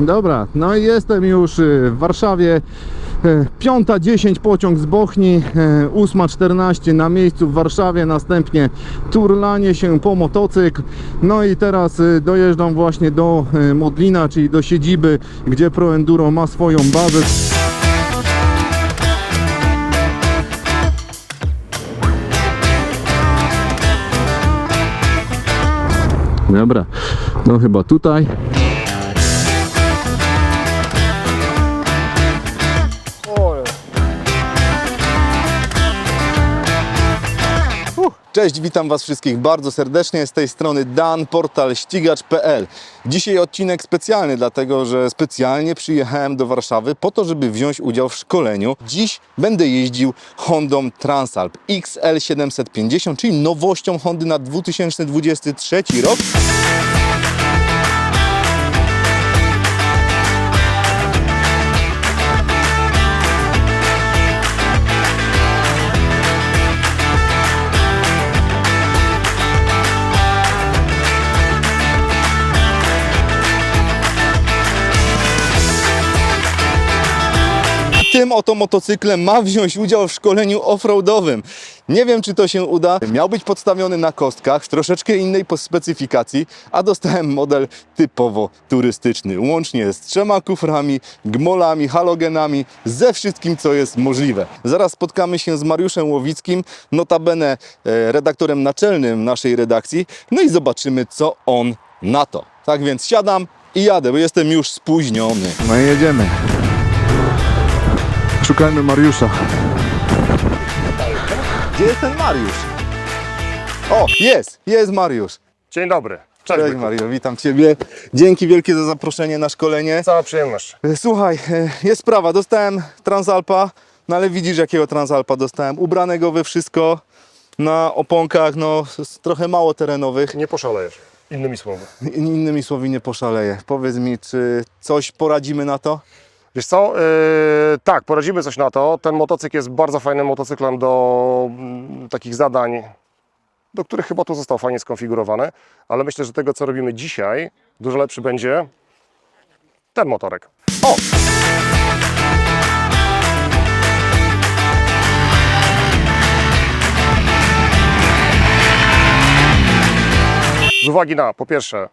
Dobra, no i jestem już y, w Warszawie. E, Piąta 10 pociąg z Bochni, e, ósma 14 na miejscu w Warszawie, następnie turlanie się po motocykl. No i teraz y, dojeżdżam właśnie do e, Modlina, czyli do siedziby, gdzie Pro Enduro ma swoją bazę. Dobra, no chyba tutaj. Cześć, witam Was wszystkich bardzo serdecznie. Z tej strony Dan, portal ścigacz.pl. Dzisiaj odcinek specjalny, dlatego że specjalnie przyjechałem do Warszawy po to, żeby wziąć udział w szkoleniu. Dziś będę jeździł Hondą Transalp XL 750, czyli nowością Hondy na 2023 rok. Tym oto motocyklem ma wziąć udział w szkoleniu offroadowym. Nie wiem, czy to się uda. Miał być podstawiony na kostkach w troszeczkę innej specyfikacji, a dostałem model typowo turystyczny, łącznie z trzema kuframi, gmolami, halogenami, ze wszystkim, co jest możliwe. Zaraz spotkamy się z Mariuszem Łowickim, notabene e, redaktorem naczelnym naszej redakcji, no i zobaczymy, co on na to. Tak więc siadam i jadę, bo jestem już spóźniony. No i jedziemy. Szukajmy Mariusza. Gdzie jest ten Mariusz? O, jest, jest Mariusz. Dzień dobry. Cześć. Cześć Byku. Mario, witam Ciebie. Dzięki wielkie za zaproszenie na szkolenie. Cała przyjemność. E, Słuchaj, e, jest sprawa, dostałem Transalpa, no ale widzisz jakiego Transalpa dostałem. Ubranego we wszystko, na oponkach, no trochę mało terenowych. Nie poszalejesz. Innymi słowy. Innymi słowy nie poszaleję. Powiedz mi, czy coś poradzimy na to? Wiesz co? Yy, tak, poradzimy coś na to. Ten motocykl jest bardzo fajnym motocyklem do mm, takich zadań, do których chyba tu został fajnie skonfigurowany, ale myślę, że tego, co robimy dzisiaj, dużo lepszy będzie ten motorek. O! Z uwagi na, po pierwsze,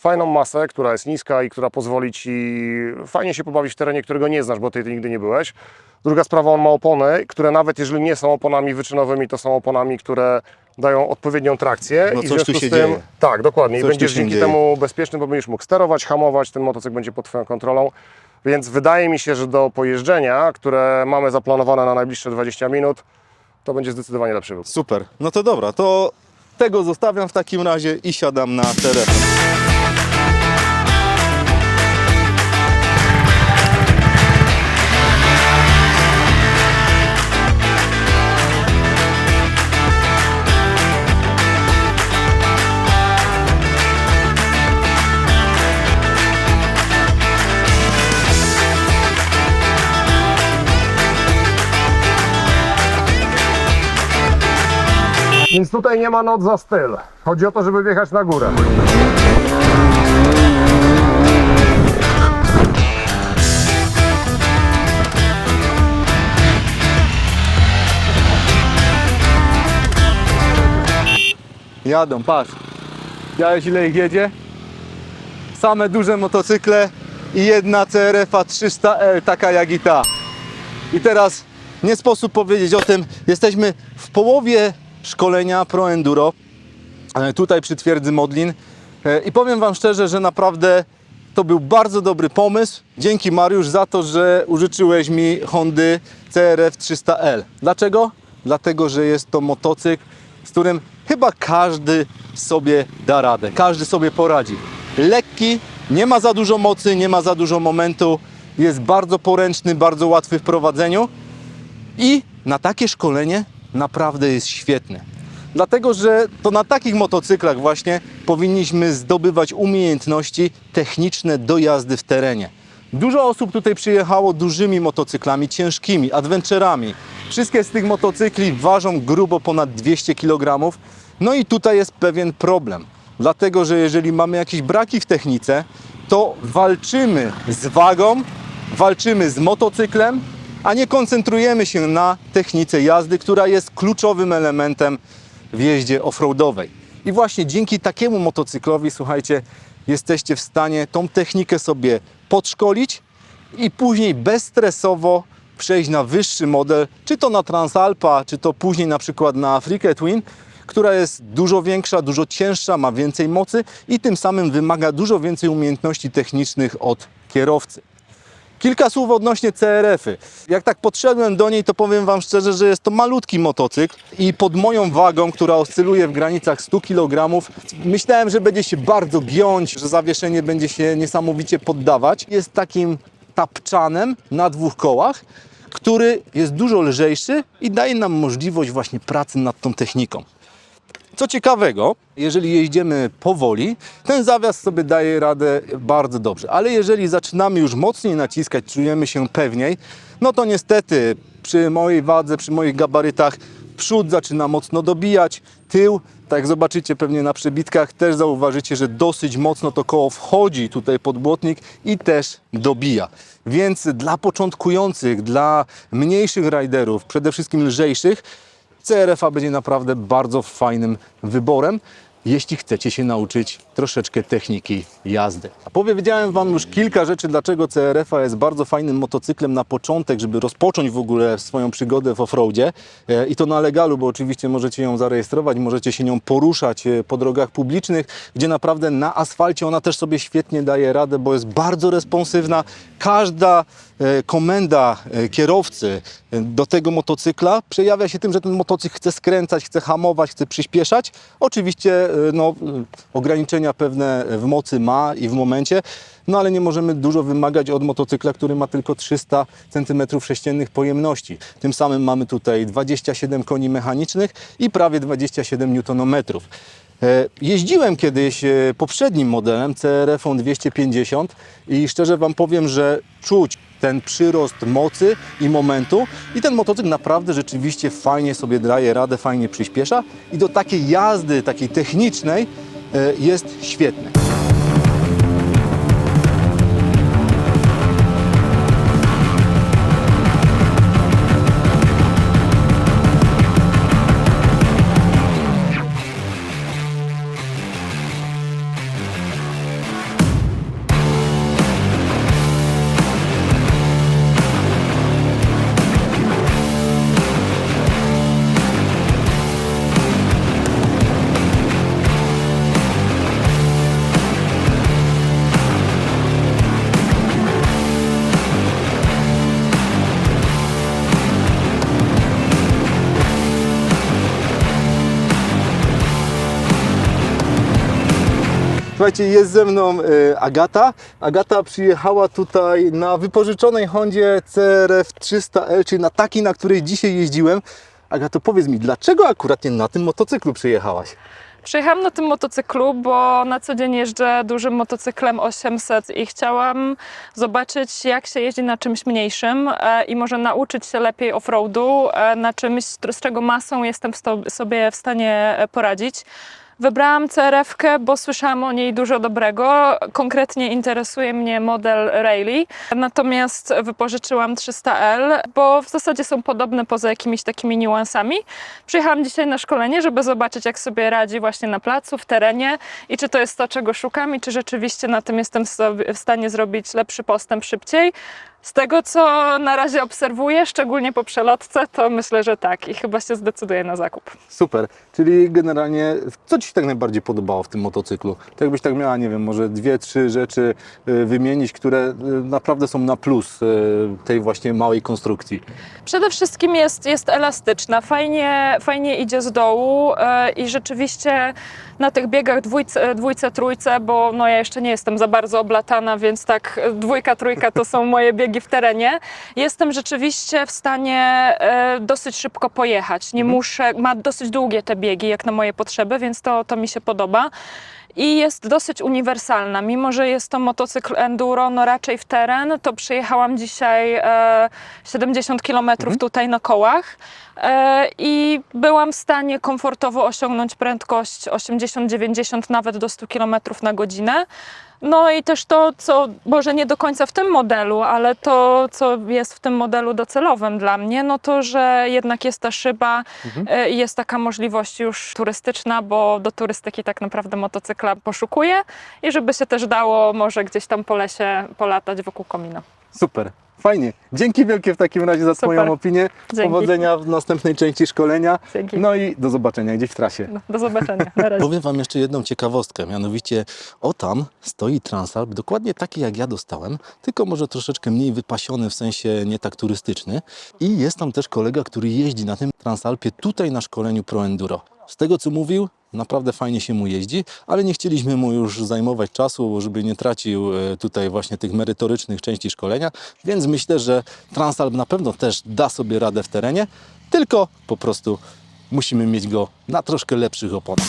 fajną masę, która jest niska i która pozwoli Ci fajnie się pobawić w terenie, którego nie znasz, bo Ty nigdy nie byłeś. Druga sprawa, on ma opony, które nawet jeżeli nie są oponami wyczynowymi, to są oponami, które dają odpowiednią trakcję. No i w coś tu związku się z tym, dzieje. Tak, dokładnie. I Coś tu będziesz dzięki dzieje. temu bezpieczny, bo będziesz mógł sterować, hamować, ten motocykl będzie pod Twoją kontrolą. Więc wydaje mi się, że do pojeżdżenia, które mamy zaplanowane na najbliższe 20 minut, to będzie zdecydowanie lepszy wynik. Super, no to dobra, to tego zostawiam w takim razie i siadam na telefon. Tutaj nie ma noc za styl. Chodzi o to, żeby wjechać na górę. Jadą, patrz. Widziałeś ile ich jedzie? Same duże motocykle i jedna CRF-a 300L, taka jak i ta. I teraz nie sposób powiedzieć o tym, jesteśmy w połowie szkolenia Pro Enduro, e, tutaj przy twierdzy Modlin. E, I powiem Wam szczerze, że naprawdę to był bardzo dobry pomysł. Dzięki Mariusz za to, że użyczyłeś mi Hondy CRF 300L. Dlaczego? Dlatego, że jest to motocykl, z którym chyba każdy sobie da radę, każdy sobie poradzi. Lekki, nie ma za dużo mocy, nie ma za dużo momentu, jest bardzo poręczny, bardzo łatwy w prowadzeniu i na takie szkolenie naprawdę jest świetny. Dlatego, że to na takich motocyklach właśnie powinniśmy zdobywać umiejętności techniczne do jazdy w terenie. Dużo osób tutaj przyjechało dużymi motocyklami, ciężkimi, adventurami. Wszystkie z tych motocykli ważą grubo ponad 200 kg. No i tutaj jest pewien problem. Dlatego, że jeżeli mamy jakieś braki w technice, to walczymy z wagą, walczymy z motocyklem, a nie koncentrujemy się na technice jazdy, która jest kluczowym elementem w jeździe offroadowej. I właśnie dzięki takiemu motocyklowi, słuchajcie, jesteście w stanie tą technikę sobie podszkolić i później bezstresowo przejść na wyższy model, czy to na Transalpa, czy to później na przykład na Africa Twin, która jest dużo większa, dużo cięższa, ma więcej mocy i tym samym wymaga dużo więcej umiejętności technicznych od kierowcy. Kilka słów odnośnie CRF-y. Jak tak podszedłem do niej, to powiem Wam szczerze, że jest to malutki motocykl i pod moją wagą, która oscyluje w granicach 100 kg, myślałem, że będzie się bardzo giąć, że zawieszenie będzie się niesamowicie poddawać. Jest takim tapczanem na dwóch kołach, który jest dużo lżejszy i daje nam możliwość właśnie pracy nad tą techniką. Co ciekawego, jeżeli jeździmy powoli, ten zawias sobie daje radę bardzo dobrze, ale jeżeli zaczynamy już mocniej naciskać, czujemy się pewniej, no to niestety przy mojej wadze, przy moich gabarytach przód zaczyna mocno dobijać, tył, tak jak zobaczycie pewnie na przebitkach, też zauważycie, że dosyć mocno to koło wchodzi tutaj pod błotnik i też dobija. Więc dla początkujących, dla mniejszych riderów, przede wszystkim lżejszych, CRF-a będzie naprawdę bardzo fajnym wyborem, jeśli chcecie się nauczyć troszeczkę techniki jazdy. A powiedziałem Wam już kilka rzeczy, dlaczego CRF-a jest bardzo fajnym motocyklem na początek, żeby rozpocząć w ogóle swoją przygodę w offroadzie. E, I to na legalu, bo oczywiście możecie ją zarejestrować, możecie się nią poruszać e, po drogach publicznych, gdzie naprawdę na asfalcie ona też sobie świetnie daje radę, bo jest bardzo responsywna. Każda e, komenda kierowcy do tego motocykla przejawia się tym, że ten motocykl chce skręcać, chce hamować, chce przyspieszać. Oczywiście no, e, ograniczenia pewne w mocy ma i w momencie, no ale nie możemy dużo wymagać od motocykla, który ma tylko 300 cm3 pojemności. Tym samym mamy tutaj 27 koni mechanicznych i prawie 27 Nm. E, Jeździłem kiedyś e, poprzednim modelem CRF 250 i szczerze Wam powiem, że czuć ten przyrost mocy i momentu i ten motocykl naprawdę rzeczywiście fajnie sobie daje radę, fajnie przyspiesza i do takiej jazdy, takiej technicznej e, jest świetny. Słuchajcie, jest ze mną e, Agata. Agata przyjechała tutaj na wypożyczonej Hondzie CRF 300L, czyli na takiej, na której dzisiaj jeździłem. Agato, powiedz mi, dlaczego akurat nie na tym motocyklu przyjechałaś? Przyjechałam na tym motocyklu, bo na co dzień jeżdżę dużym motocyklem 800 i chciałam zobaczyć, jak się jeździ na czymś mniejszym e, i może nauczyć się lepiej offroadu e, na czymś, z czego masą jestem sobie w stanie e, poradzić. Wybrałam CRF-kę, bo słyszałam o niej dużo dobrego. Konkretnie interesuje mnie model Rayleigh, natomiast wypożyczyłam 300L, bo w zasadzie są podobne poza jakimiś takimi niuansami. Przyjechałam dzisiaj na szkolenie, żeby zobaczyć, jak sobie radzi właśnie na placu, w terenie i czy to jest to, czego szukam i czy rzeczywiście na tym jestem w stanie zrobić lepszy postęp szybciej. Z tego, co na razie obserwuję, szczególnie po przelotce, to myślę, że tak i chyba się zdecyduję na zakup. Super, czyli generalnie co Ci się tak najbardziej podobało w tym motocyklu? To jakbyś tak miała, nie wiem, może dwie, trzy rzeczy y, wymienić, które y, naprawdę są na plus y, tej właśnie małej konstrukcji. Przede wszystkim jest, jest elastyczna, fajnie, fajnie idzie z dołu i rzeczywiście na tych biegach dwójce, dwójce, trójce, bo no ja jeszcze nie jestem za bardzo oblatana, więc tak dwójka, trójka to są moje biegi w terenie. Jestem rzeczywiście w stanie e, dosyć szybko pojechać. Nie muszę, ma dosyć długie te biegi jak na moje potrzeby, więc to, to mi się podoba. I jest dosyć uniwersalna. Mimo, że jest to motocykl enduro, no raczej w teren, to przyjechałam dzisiaj e, 70 km tutaj na kołach e, i byłam w stanie komfortowo osiągnąć prędkość 80-90, nawet do 100 km na godzinę. No i też to, co może nie do końca w tym modelu, ale to, co jest w tym modelu docelowym dla mnie, no to, że jednak jest ta szyba e, i jest taka możliwość już turystyczna, bo do turystyki tak naprawdę motocykla poszukuję i żeby się też dało może gdzieś tam po lesie polatać wokół komina. Super, fajnie. Dzięki wielkie w takim razie za Super. Twoją opinię. Dzięki. Powodzenia w następnej części szkolenia. Dzięki. No i do zobaczenia gdzieś w trasie. No, do zobaczenia. Na razie. Powiem Wam jeszcze jedną ciekawostkę, mianowicie o tam stoi Transalp, dokładnie taki jak ja dostałem, tylko może troszeczkę mniej wypasiony, w sensie nie tak turystyczny. I jest tam też kolega, który jeździ na tym Transalpie tutaj na szkoleniu Pro Enduro. Z tego co mówił, naprawdę fajnie się mu jeździ, ale nie chcieliśmy mu już zajmować czasu, żeby nie tracił e, tutaj właśnie tych merytorycznych części szkolenia, więc myślę, że Transalp na pewno też da sobie radę w terenie, tylko po prostu musimy mieć go na troszkę lepszych oponach.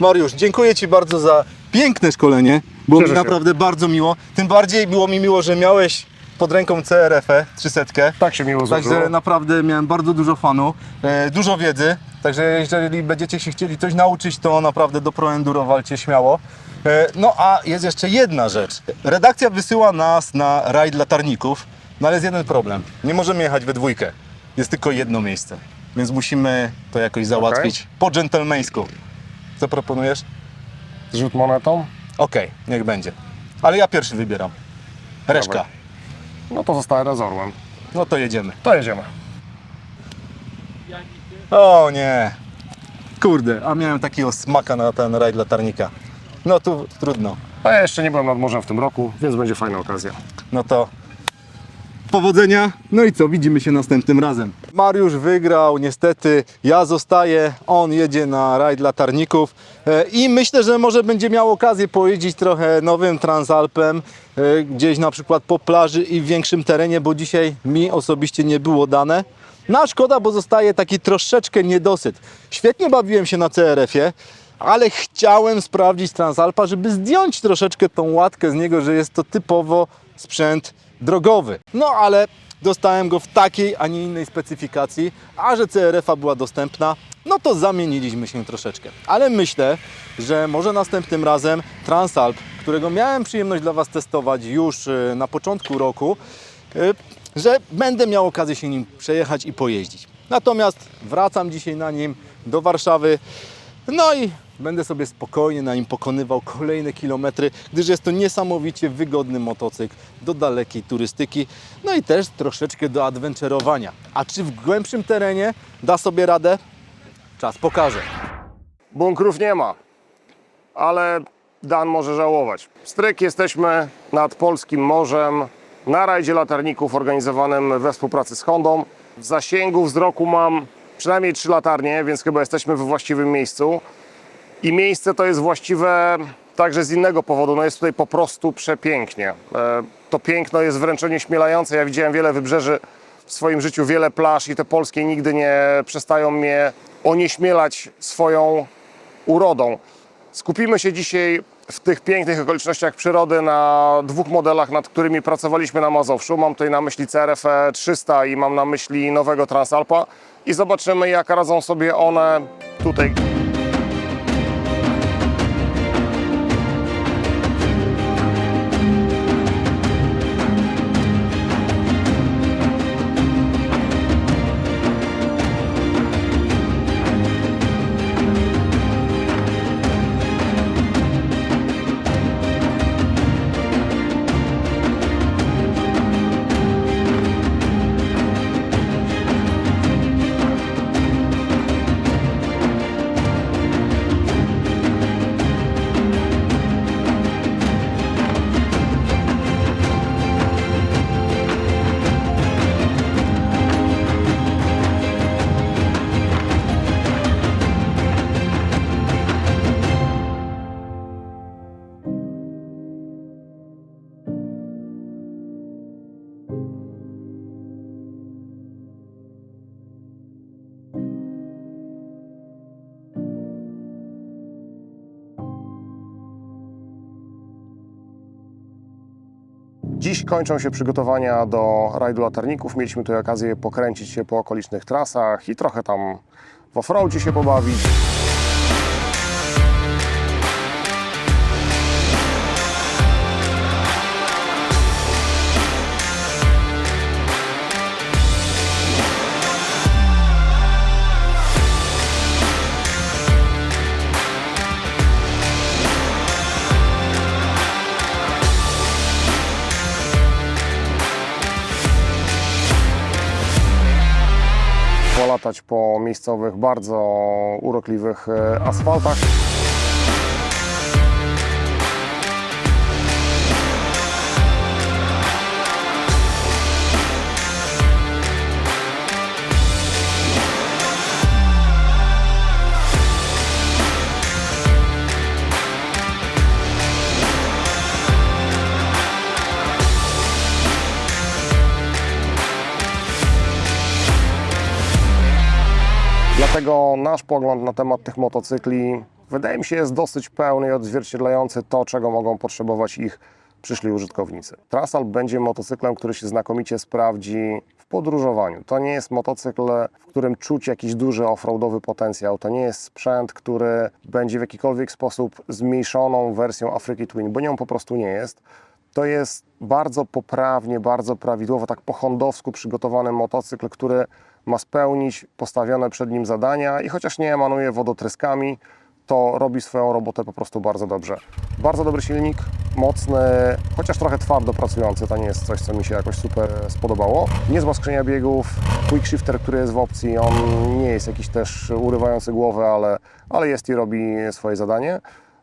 Mariusz, dziękuję Ci bardzo za piękne szkolenie. Było mi Cieszę się. naprawdę bardzo miło. Tym bardziej było mi miło, że miałeś pod ręką CRF-ę 300. Tak się miło złożyło. Także naprawdę miałem bardzo dużo fanu, e, dużo wiedzy. Także jeżeli będziecie się chcieli coś nauczyć, to naprawdę do Pro Enduro walcie śmiało. E, no a jest jeszcze jedna rzecz. Redakcja wysyła nas na rajd latarników, no ale jest jeden problem. Nie możemy jechać we dwójkę. Jest tylko jedno miejsce. Więc musimy to jakoś załatwić po dżentelmeńsku. Co proponujesz? Zrzut monetą? Okej, niech będzie. Ale ja pierwszy wybieram. Reszka. Dawaj. No to zostaje rezorłem. No to jedziemy. To jedziemy. O nie. Kurde, a miałem takiego smaka na ten rajd latarnika. No tu trudno. A ja jeszcze nie byłem nad morzem w tym roku, więc będzie fajna okazja. No to powodzenia. No i co, widzimy się następnym razem. Mariusz wygrał, niestety ja zostaję, on jedzie na rajd latarników E, i myślę, że może będzie miał okazję pojeździć trochę nowym Transalpem, e, gdzieś na przykład po plaży i w większym terenie, bo dzisiaj mi osobiście nie było dane. No a szkoda, bo zostaje taki troszeczkę niedosyt. Świetnie bawiłem się na CRF-ie, ale chciałem sprawdzić Transalpa, żeby zdjąć troszeczkę tą łatkę z niego, że jest to typowo sprzęt drogowy. No ale dostałem go w takiej, a nie innej specyfikacji, a że CRF-a była dostępna, no to zamieniliśmy się troszeczkę. Ale myślę, że może następnym razem Transalp, którego miałem przyjemność dla Was testować już y, na początku roku, y, że będę miał okazję się nim przejechać i pojeździć. Natomiast wracam dzisiaj na nim do Warszawy. No i będę sobie spokojnie na nim pokonywał kolejne kilometry, gdyż jest to niesamowicie wygodny motocykl do dalekiej turystyki, no i też troszeczkę do adventurowania. A czy w głębszym terenie da sobie radę? Czas pokaże. Bunkrów nie ma, ale Dan może żałować. Stryk jesteśmy nad Polskim Morzem na rajdzie latarników organizowanym we współpracy z Hondą. W zasięgu wzroku mam przynajmniej trzy latarnie, więc chyba jesteśmy we właściwym miejscu. I miejsce to jest właściwe także z innego powodu. No jest tutaj po prostu przepięknie. E, To piękno jest wręcz onieśmielające. Ja widziałem wiele wybrzeży w swoim życiu, wiele plaż i te polskie nigdy nie przestają mnie onieśmielać swoją urodą. Skupimy się dzisiaj w tych pięknych okolicznościach przyrody na dwóch modelach, nad którymi pracowaliśmy na Mazowszu. Mam tutaj na myśli CRF 300 i mam na myśli nowego Transalpa i zobaczymy jak radzą sobie one tutaj. Dziś kończą się przygotowania do rajdu latarników. Mieliśmy tutaj okazję pokręcić się po okolicznych trasach i trochę tam w offroadzie się pobawić. Miejscowych, bardzo urokliwych e, asfaltach. Dlatego nasz pogląd na temat tych motocykli wydaje mi się jest dosyć pełny i odzwierciedlający to, czego mogą potrzebować ich przyszli użytkownicy. Trasalp będzie motocyklem, który się znakomicie sprawdzi w podróżowaniu. To nie jest motocykl, w którym czuć jakiś duży offroadowy potencjał. To nie jest sprzęt, który będzie w jakikolwiek sposób zmniejszoną wersją Afryki Twin, bo nią po prostu nie jest. To jest bardzo poprawnie, bardzo prawidłowo, tak po hondowsku przygotowany motocykl, który ma spełnić postawione przed nim zadania i chociaż nie emanuje wodotryskami, to robi swoją robotę po prostu bardzo dobrze. Bardzo dobry silnik, mocny, chociaż trochę twardo pracujący, to nie jest coś, co mi się jakoś super spodobało. Niezła skrzynia biegów, quick shifter, który jest w opcji, on nie jest jakiś też urywający głowę, ale, ale jest i robi swoje zadanie.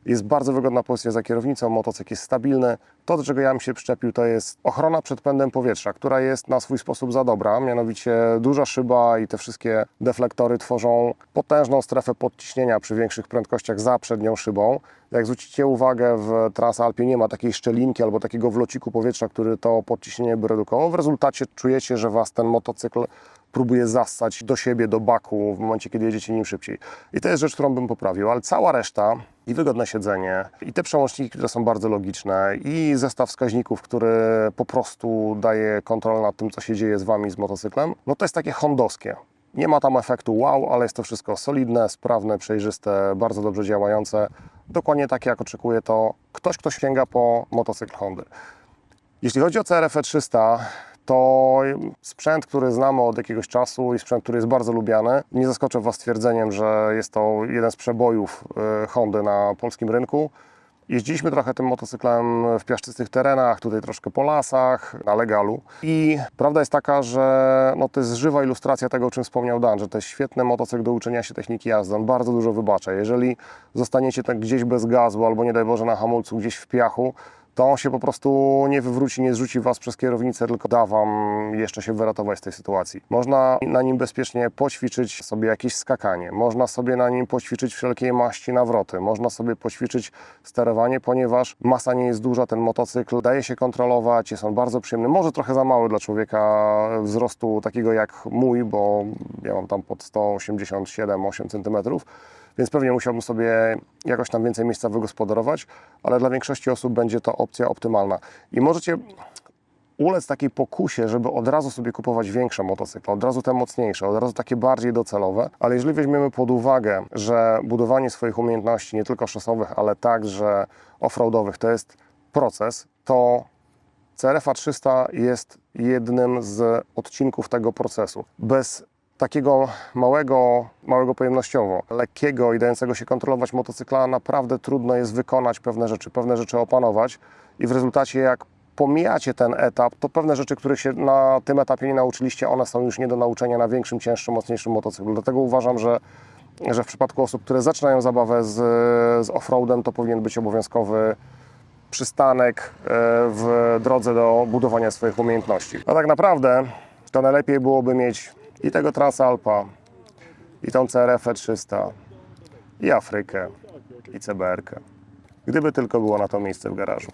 Jest bardzo wygodna pozycja za kierownicą, motocykl jest stabilny. To, do czego ja bym się przyczepił, to jest ochrona przed pędem powietrza, która jest na swój sposób za dobra. Mianowicie duża szyba i te wszystkie deflektory tworzą potężną strefę podciśnienia przy większych prędkościach za przednią szybą. Jak zwrócicie uwagę, w Transalpie nie ma takiej szczelinki albo takiego wlociku powietrza, który to podciśnienie by redukował. W rezultacie czujecie, że Was ten motocykl próbuje zassać do siebie, do baku w momencie, kiedy jedziecie nim szybciej. I to jest rzecz, którą bym poprawił, ale cała reszta i wygodne siedzenie, i te przełączniki, które są bardzo logiczne, i zestaw wskaźników, który po prostu daje kontrolę nad tym, co się dzieje z Wami, z motocyklem, no to jest takie hondowskie. Nie ma tam efektu wow, ale jest to wszystko solidne, sprawne, przejrzyste, bardzo dobrze działające. Dokładnie takie, jak oczekuje to ktoś, kto sięga po motocykl Hondy. Jeśli chodzi o CRF 300, to sprzęt, który znamy od jakiegoś czasu i sprzęt, który jest bardzo lubiany. Nie zaskoczę Was stwierdzeniem, że jest to jeden z przebojów e, Hondy na polskim rynku. Jeździliśmy trochę tym motocyklem w piaszczystych terenach, tutaj troszkę po lasach, na legalu. I prawda jest taka, że no to jest żywa ilustracja tego, o czym wspomniał Dan, że to jest świetny motocykl do uczenia się techniki jazdy. On bardzo dużo wybacza. Jeżeli zostaniecie tak gdzieś bez gazu albo nie daj Boże na hamulcu gdzieś w piachu, to on się po prostu nie wywróci, nie zrzuci Was przez kierownicę, tylko da Wam jeszcze się wyratować z tej sytuacji. Można na nim bezpiecznie poćwiczyć sobie jakieś skakanie, można sobie na nim poćwiczyć wszelkiej maści nawroty, można sobie poćwiczyć sterowanie, ponieważ masa nie jest duża, ten motocykl daje się kontrolować, jest on bardzo przyjemny, może trochę za mały dla człowieka wzrostu takiego jak mój, bo ja mam tam pod 187-8 cm, więc pewnie musiałbym sobie jakoś tam więcej miejsca wygospodarować, ale dla większości osób będzie to opcja optymalna. I możecie ulec takiej pokusie, żeby od razu sobie kupować większe motocykle, od razu te mocniejsze, od razu takie bardziej docelowe, ale jeżeli weźmiemy pod uwagę, że budowanie swoich umiejętności, nie tylko szosowych, ale także offroadowych, to jest proces, to CRF 300 jest jednym z odcinków tego procesu. Bez takiego małego, małego pojemnościowo, lekkiego i dającego się kontrolować motocykla, naprawdę trudno jest wykonać pewne rzeczy, pewne rzeczy opanować i w rezultacie jak pomijacie ten etap, to pewne rzeczy, których się na tym etapie nie nauczyliście, one są już nie do nauczenia na większym, cięższym, mocniejszym motocyklu. Dlatego uważam, że, że w przypadku osób, które zaczynają zabawę z, z offroadem, to powinien być obowiązkowy przystanek e, w drodze do budowania swoich umiejętności. A tak naprawdę to najlepiej byłoby mieć i tego Transalpa, i tą CRF 300, i Afrykę, i CBR-kę. Gdyby tylko było na to miejsce w garażu.